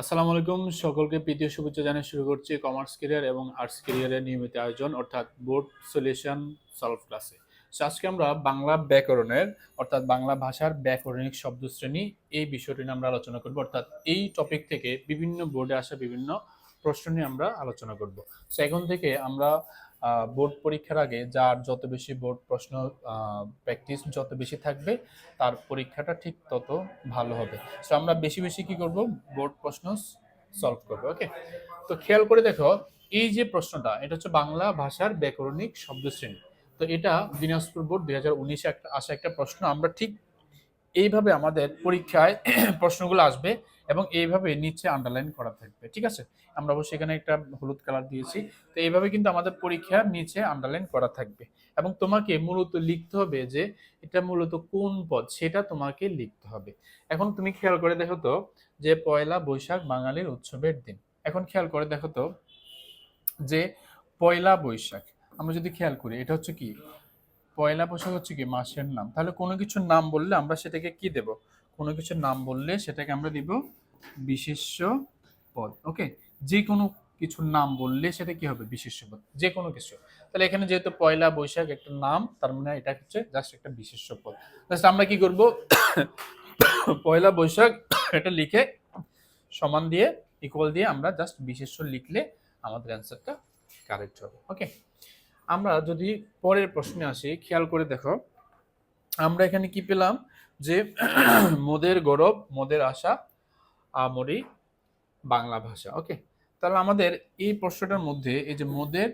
আসসালামু আলাইকুম, সকলকে প্রীতীয় শুভেচ্ছা জানিয়ে শুরু করছি কমার্স কেরিয়ার এবং আর্টস কেরিয়ারের নিয়মিত আয়োজন, অর্থাৎ বোর্ড সলিউশন সলভ ক্লাসে সো আজকে আমরা বাংলা ব্যাকরণের, অর্থাৎ বাংলা ভাষার ব্যাকরণিক শব্দশ্রেণী এই বিষয়টি নিয়ে আমরা আলোচনা করব। অর্থাৎ এই টপিক থেকে বিভিন্ন বোর্ডে আসা বিভিন্ন প্রশ্ন নিয়ে আমরা আলোচনা করব। সো এখন থেকে আমরা বোর্ড পরীক্ষার আগে যার যত বেশি বোর্ড প্রশ্ন প্র্যাকটিস যত বেশি থাকবে, তার পরীক্ষাটা ঠিক তত ভালো হবে। সো আমরা বেশি বেশি কি করব? বোর্ড প্রশ্ন সলভ করব ওকে তো খেয়াল করে দেখো, এই যে প্রশ্নটা, এটা হচ্ছে বাংলা ভাষার ব্যাকরণিক শব্দশ্রেণী। তো এটা দিনাজপুর বোর্ড দুই হাজার উনিশে একটা, আসা একটা প্রশ্ন। আমরা ঠিক এইভাবে আমাদের পরীক্ষায় প্রশ্নগুলো আসবে। এবং এইভাবে নিচে আন্ডারলাইন করা থাকবে, ঠিক আছে? আমরা অবশ্যই এখানে একটা হলুদ কালার দিয়েছি, তো এইভাবে কিন্তু আমাদের পরীক্ষার নিচে আন্ডারলাইন করা থাকবে। এবং তোমাকে মূলত লিখতে হবে যে এটা মূলত কোন পদ, সেটা তোমাকে লিখতে হবে। এখন তুমি খেয়াল করে দেখো তো যে পয়লা বৈশাখ বাঙালির উৎসবের দিন। এখন খেয়াল করে দেখো তো যে পয়লা বৈশাখ, আমরা যদি খেয়াল করি, এটা হচ্ছে কি? পয়লা বৈশাখ হচ্ছে কি মাসের নাম। তাহলে কোনো কিছুর নাম বললে আমরা সেটাকে কি দেব? কোনো কিছুর নাম বললে সেটাকে আমরা দিব বিশেষ্য পদ ওকে যে কোনো কিছুর নাম বললে সেটা কি হবে? বিশেষ্য পদ, যে কোনো কিছু। তাহলে এখানে যেহেতু পয়লা বৈশাখ একটা নাম, তার মানে এটা হচ্ছে জাস্ট একটা বিশেষ্য পদ। জাস্ট আমরা কি করব? পয়লা বৈশাখ এটা লিখে সমান দিয়ে ইকুয়াল দিয়ে আমরা জাস্ট বিশেষ্য লিখলে আমাদের অ্যান্সারটা কারেক্ট হবে ওকে আমরা যদি পরের প্রশ্নে আসি, খেয়াল করে দেখো, আমরা এখানে কি পেলাম? যে মোদের গৌরব, মোদের আশা, আমরি বাংলা ভাষা ওকে তাহলে আমাদের এই প্রশ্নটার মধ্যে এই যে মোদের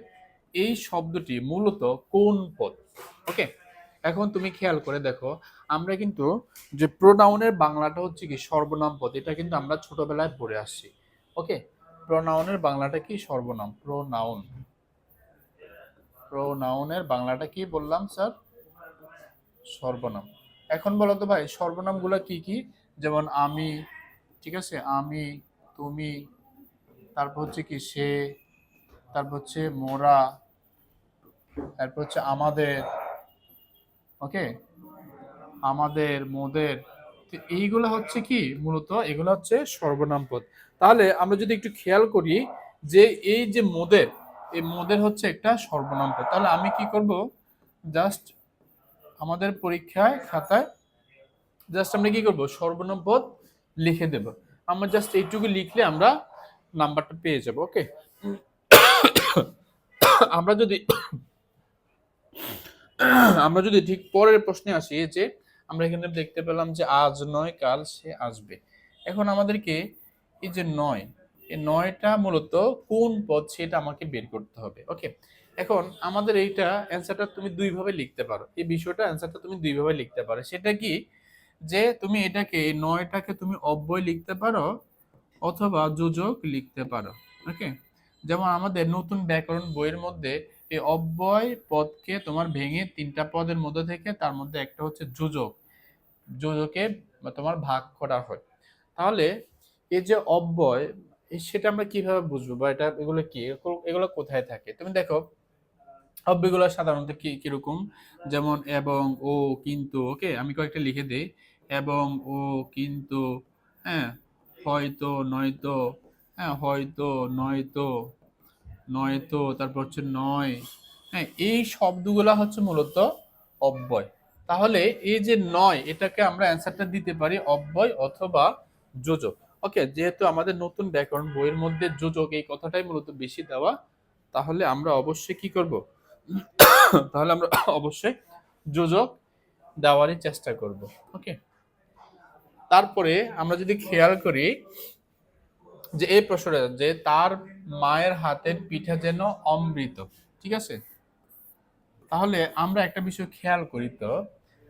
এই শব্দটি মূলত কোন পদ ওকে এখন তুমি খেয়াল করে দেখো, আমরা কিন্তু যে প্রোনাউনের বাংলাটা হচ্ছে কি সর্বনাম পদ, এটা কিন্তু আমরা ছোটবেলায় পড়ে আসছি ওকে প্রোনাউনের বাংলাটা কি সর্বনাম? প্রোনাউন। প্রোনাউনের বাংলাটা কি বললাম, স্যার? সর্বনাম। এখন বলো তো ভাই, সর্বনামগুলো কি কি? যেমন আমি, ঠিক আছে? আমি, তুমি, তারপর হচ্ছে কি সে, তারপর হচ্ছে মোরা, তারপর হচ্ছে আমাদের, ওকে? আমাদের, মোদের, তো এইগুলো হচ্ছে কি মূলত? এগুলো হচ্ছে সর্বনাম পদ। তাহলে আমরা যদি একটু খেয়াল করি যে এই যে মোদের, এই মোদের হচ্ছে একটা সর্বনাম পদ। তাহলে আমি কি করব? জাস্ট আমাদের পরীক্ষায় খাতায় জাস্ট আমরা কি করব? সর্বনাম লিখে দেব। আমরা জাস্ট এইটুকু লিখলে আমরা নাম্বারটা পেয়ে যাব ওকে আমরা যদি আমরা যদি ঠিক পরের প্রশ্নে আসি যে আমরা এখানে দেখতে পেলাম যে আজ নয়, কাল সে আসবে। এখন আমাদেরকে এই যে নয়, এই নয়টা মূলত কোন পদ সেটা আমাকে বের করতে হবে ওকে এখন আমাদের এইটা অ্যান্সারটা তুমি দুইভাবে লিখতে পারো। এই বিষয়টা অ্যান্সারটা তুমি দুইভাবে লিখতে পারো। সেটা কি? যে তুমি এটাকে নয়টাকে তুমি অব্যয় লিখতে পারো অথবা যোজক লিখতে পারো। ওকে যেমন আমাদের নতুন ব্যাকরণ বইয়ের মধ্যে এই অব্যয় পদকে তোমার ভেঙে তিনটা পদের মধ্যে থেকে তার মধ্যে একটা হচ্ছে যোজক। যোজকে তোমার ভাগ করা হয়। তাহলে এই যে অব্যয় সেটা আমরা কীভাবে বুঝব বা এটা, এগুলো কি? এগুলো কোথায় থাকে? তুমি দেখো অব্যয়গুলো সাধারণত কি, কীরকম? যেমন, এবং, ও, কিন্তু, ওকে, আমি কয়েকটা লিখে দিই। এবং, ও, কিন্তু হ্যাঁ হয়তো, নয়তো হ্যাঁ হয়তো, নয়তো নয়তো, তারপর হচ্ছে নয়। হ্যাঁ এই শব্দগুলা হচ্ছে মূলত অব্যয়। তাহলে এই যে নয়, এটাকে আমরা অ্যান্সারটা দিতে পারি অব্যয় অথবা যোজক। ওকে, যেহেতু আমাদের নতুন ব্যাকরণ, বইয়ের মধ্যে যোজক এই কথাটাই মূলত বেশি দেওয়া, তাহলে আমরা অবশ্যই কি করব? তাহলে আমরা অবশ্যই যোজক দেওয়ারই চেষ্টা করব, ওকে? তারপরে আমরা যদি খেয়াল করি যে এই প্রশ্নটা, যে তার মায়ের হাতের পিঠা যেন অমৃত, ঠিক আছে? তাহলে আমরা একটা বিষয় খেয়াল করি তো,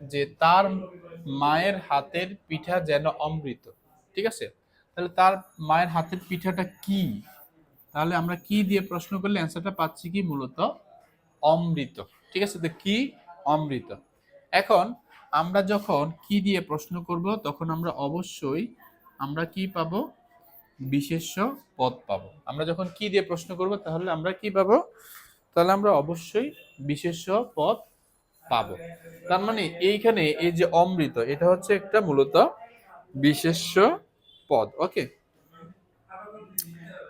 যে তার মায়ের হাতের পিঠা যেন অমৃত, ঠিক আছে? তাহলে তার মায়ের হাতের পিঠাটা কি? তাহলে আমরা কি দিয়ে প্রশ্ন করলে অ্যান্সারটা পাচ্ছি কি মূলত? অমৃত। ঠিক আছে? তো কি? অমৃত। এখন আমরা যখন কি দিয়ে প্রশ্ন করব, তখন আমরা অবশ্যই আমরা কি পাবো? বিশেষ্য পদ পাবো। আমরা যখন কি দিয়ে প্রশ্ন করব, তাহলে আমরা কি পাবো? তাহলে আমরা অবশ্যই বিশেষ্য পদ পাবো। তার মানে এইখানে এই যে অমৃত, এটা হচ্ছে একটা মূলত বিশেষ্য পদ। ওকে?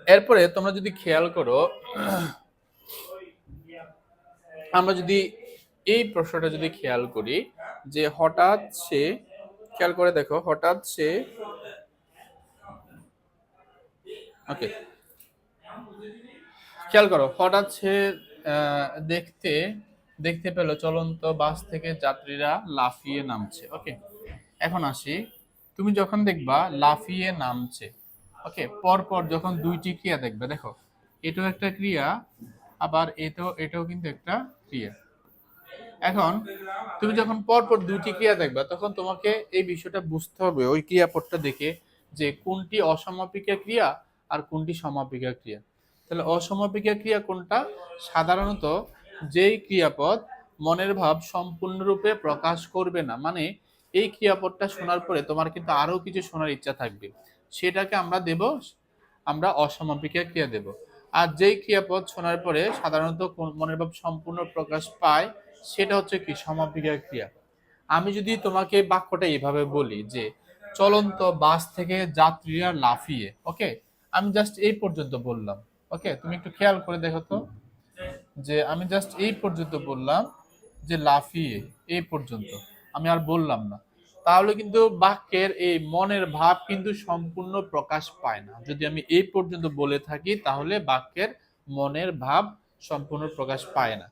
এরপরে তোমরা যদি খেয়াল করো আমরা যদি এই প্রশ্নটা যদি খেয়াল করি যে হঠাৎ সে, খেয়াল করে দেখো, হঠাৎ সে, ওকে, খেয়াল করো, হঠাৎ সে দেখতে দেখতে পেল চলন্ত বাস থেকে যাত্রীরা লাফিয়ে নামছে, ওকে? এখন আসি, তুমি যখন দেখবা লাফিয়ে নামছে, ওকে? পরপর যখন দুইটি ক্রিয়া দেখবে, দেখো, এটাও একটা ক্রিয়া আবার এটাও এটাও কিন্তু একটা ক্রিয়া। এখন, তুমি যখন পরপর দুইটি ক্রিয়া দেখবা, তখন তোমাকে এই বিষয়টা বুঝতে হবে, ওই ক্রিয়াপদটা দেখে যে কোনটি অসমাপিকা ক্রিয়া আর কোনটি সমাপিকা ক্রিয়া। তাহলে অসমাপিকা ক্রিয়া কোনটা? সাধারণত যেই ক্রিয়াপদ মনের ভাব সম্পূর্ণরূপে প্রকাশ করবে না মানে এই ক্রিয়াপদটা শোনার পরে তোমার কিন্তু আরও কিছু শোনার ইচ্ছা থাকবে। সেটাকে আমরা দেব, আমরা অসমাপিকা ক্রিয়া দেব। আর যেই ক্রিয়াপদ শোনার পরে সাধারণত মনের ভাব সম্পূর্ণ প্রকাশ পায়, সেটা হচ্ছে কি? সমাপিকা ক্রিয়া। আমি যদি তোমাকে বাক্যটা এইভাবে বলি যে, চলন্ত বাস থেকে যাত্রীরা লাফিয়ে, ওকে? আমি জাস্ট এই পর্যন্ত বললাম, ওকে? তুমি একটু খেয়াল করে দেখো তো, যে আমি জাস্ট এই পর্যন্ত বললাম যে, লাফিয়ে, এই পর্যন্ত। আমি আর বললাম না। তাহলে কিন্তু বাক্যের এই মনের ভাব কিন্তু সম্পূর্ণ প্রকাশ পায় না। যদি আমি এই পর্যন্ত বলে থাকি, তাহলে বাক্যের মনের ভাব সম্পূর্ণ প্রকাশ পায় না।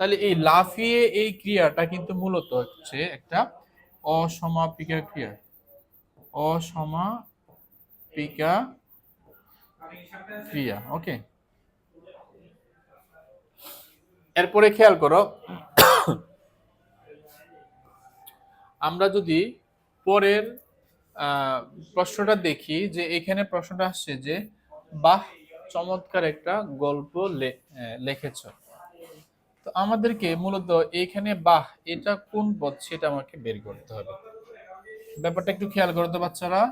তাহলে এই লাফিয়ে এই ক্রিয়াটা কিন্তু মূলত হচ্ছে একটা অসমাপিকা ক্রিয়া। অসমাপিকা ক্রিয়া, ওকে? এরপরে খেয়াল করো আমরা যদি পরের প্রশ্নটা দেখি যে এখানে প্রশ্নটা আসছে যে বাহ চমৎকার একটা গল্প লে- আহ, তো আমাদেরকে মূলত এখানে বাহ এটা কোন পদ সেটা আমাকে বের করতে হবে। ব্যাপারটা একটু খেয়াল করো তো বাচ্চারা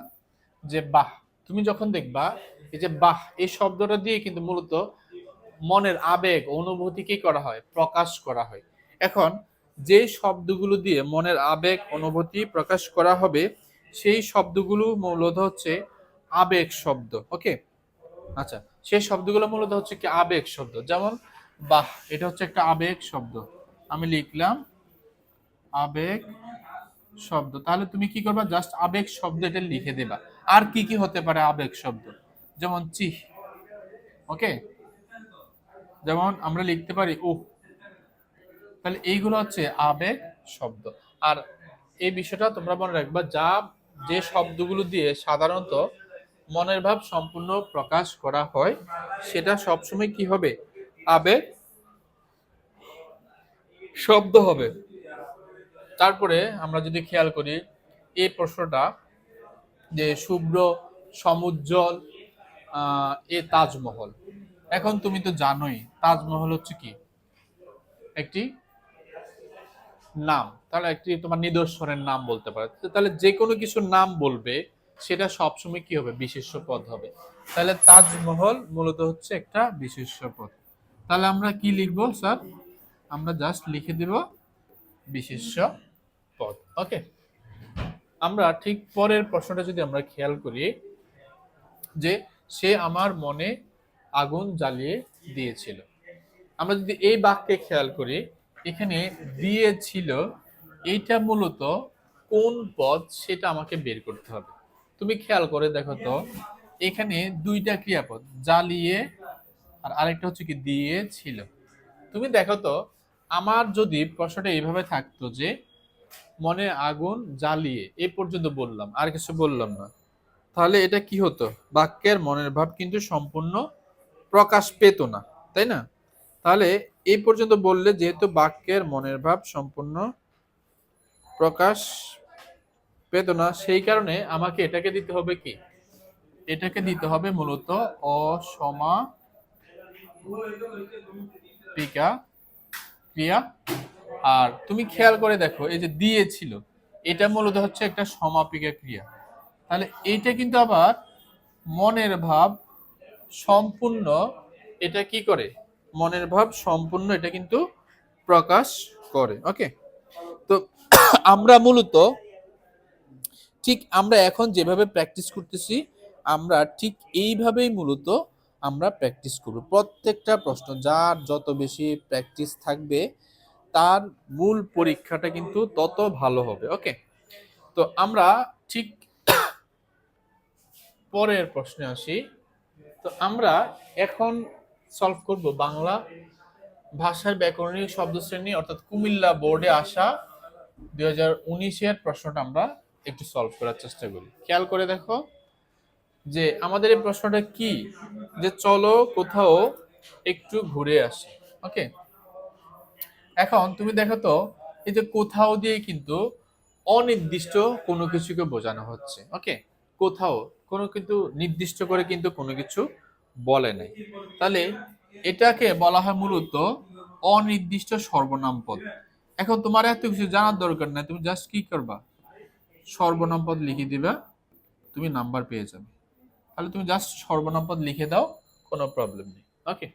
যে বাহ তুমি যখন দেখবা এই যে বাহ এই শব্দটা দিয়ে কিন্তু মূলত মনের আবেগ অনুভূতি কি করা হয় প্রকাশ করা হয়। এখন যে শব্দগুলো দিয়ে মনের আবেগ, অনুভূতি প্রকাশ করা হবে, সেই শব্দগুলো মূলত হচ্ছে আবেগ শব্দ, ওকে? আচ্ছা সেই শব্দগুলো মূলত হচ্ছে কি আবেগ শব্দ। যেমন, বাহ, এটা হচ্ছে একটা আবেগ শব্দ। আমি লিখলাম, আবেগ শব্দ। তাহলে তুমি কি করবা? জাস্ট আবেগ শব্দ এটা লিখে দেবা। আর কি কি হতে পারে আবেগ শব্দ? যেমন, চিহ, ওকে? যেমন আমরা লিখতে পারি, উহ তাহলে এইগুলো হচ্ছে আবেগ শব্দ। আর এই বিষয়টা তোমরা মনে রাখবা, যা যে শব্দগুলো দিয়ে সাধারণত মনের ভাব সম্পূর্ণ প্রকাশ করা হয়, সেটা সবসময় কি হবে? আবেগ শব্দ হবে। তারপরে আমরা যদি খেয়াল করি, এই প্রশ্নটা যে শুভ্র, সমুজ্জ্বল এ তাজমহল। এখন তুমি তো জানোই, তাজমহল হচ্ছে কি? একটি নাম, তাহলে একটি তোমার নিদর্শনের নাম বলতে পারো। তাহলে যে কোনো কিছুর নাম বলবে, সেটা সবসময় কি হবে? বিশেষ্য পদ হবে। তাহলে তাজমহল মূলত হচ্ছে একটা বিশেষ্য পদ। তাহলে আমরা কি লিখব, স্যার? আমরা জাস্ট লিখে দেব বিশেষ্য পদ। ওকে আমরা ঠিক পরের প্রশ্নটা যদি আমরা খেয়াল করি, যে সে আমার মনে আগুন জ্বালিয়ে দিয়েছিল। আমরা যদি এই বাক্যে খেয়াল করি এখানে দিয়েছিল এইটা মূলত কোন পদ সেটা আমাকে বের করতে হবে। তুমি খেয়াল করে দেখো তো, এখানে দুইটা ক্রিয়াপদ জ্বালিয়ে আর আরেকটা হচ্ছে কি দিয়েছিল। তুমি দেখো তো, আমার যদি প্রশ্নটা এইভাবে থাকতো যে মনে আগুন জ্বালিয়ে, এ পর্যন্ত বললাম, আর কিছু বললাম না, তাহলে এটা কি হতো? বাক্যের মনের ভাব কিন্তু সম্পূর্ণ প্রকাশ পেত না, তাই না? তাহলে এই পর্যন্ত বললে যেহেতু বাক্যের মনের ভাব সম্পূর্ণ প্রকাশ পেত না, সেই কারণে আমাকে এটাকে দিতে হবে কি? এটাকে দিতে হবে মূলত অসমা পিকা ক্রিয়া। আর তুমি খেয়াল করে দেখো, এই যে দিয়েছিল, এটা মূলত হচ্ছে একটা সমাপিকা ক্রিয়া। তাহলে এইটা কিন্তু আবার মনের ভাব সম্পূর্ণ, এটা কি করে? মনের ভাব সম্পূর্ণ এটা কিন্তু প্রকাশ করে ওকে তো আমরা মূলত ঠিক আমরা এখন যেভাবে প্র্যাকটিস করতেছি, আমরা ঠিক এইভাবেই মূলত আমরা প্র্যাকটিস করব। প্রত্যেকটা প্রশ্ন, যার যত বেশি প্র্যাকটিস থাকবে, তার মূল পরীক্ষাটা কিন্তু তত ভালো হবে ওকে তো আমরা ঠিক পরের প্রশ্নে আসি। তো আমরা এখন সলভ করব। বাংলা ভাষার ব্যাকরণিক শব্দ শ্রেণি অর্থাৎ কুমিল্লা বোর্ডে আসা দুই হাজার প্রশ্নটা আমরা একটু সলভ করার চেষ্টা করি। খেয়াল করে দেখো যে আমাদের এই প্রশ্নটা কি? যে চলো কোথাও একটু ঘুরে আসি। ওকে এখন তুমি দেখো তো, এই যে কোথাও দিয়ে কিন্তু অনির্দিষ্ট কোনো কিছুকে বোঝানো হচ্ছে। ওকে কোথাও কোনো কিন্তু নির্দিষ্ট করে কিন্তু কোনো কিছু বলে নাই। তাহলে এটাকে বলা হয় মূলত অনির্দিষ্ট সর্বনাম পদ। এখন তোমার এত কিছু জানার দরকার নাই, তুমি জাস্ট কি করবা? সর্বনাম পদ লিখে দিবা, তুমি নাম্বার পেয়ে যাবে। তাহলে তুমি জাস্ট সর্বনাম পদ লিখে দাও, কোনো প্রবলেম নেই। ওকে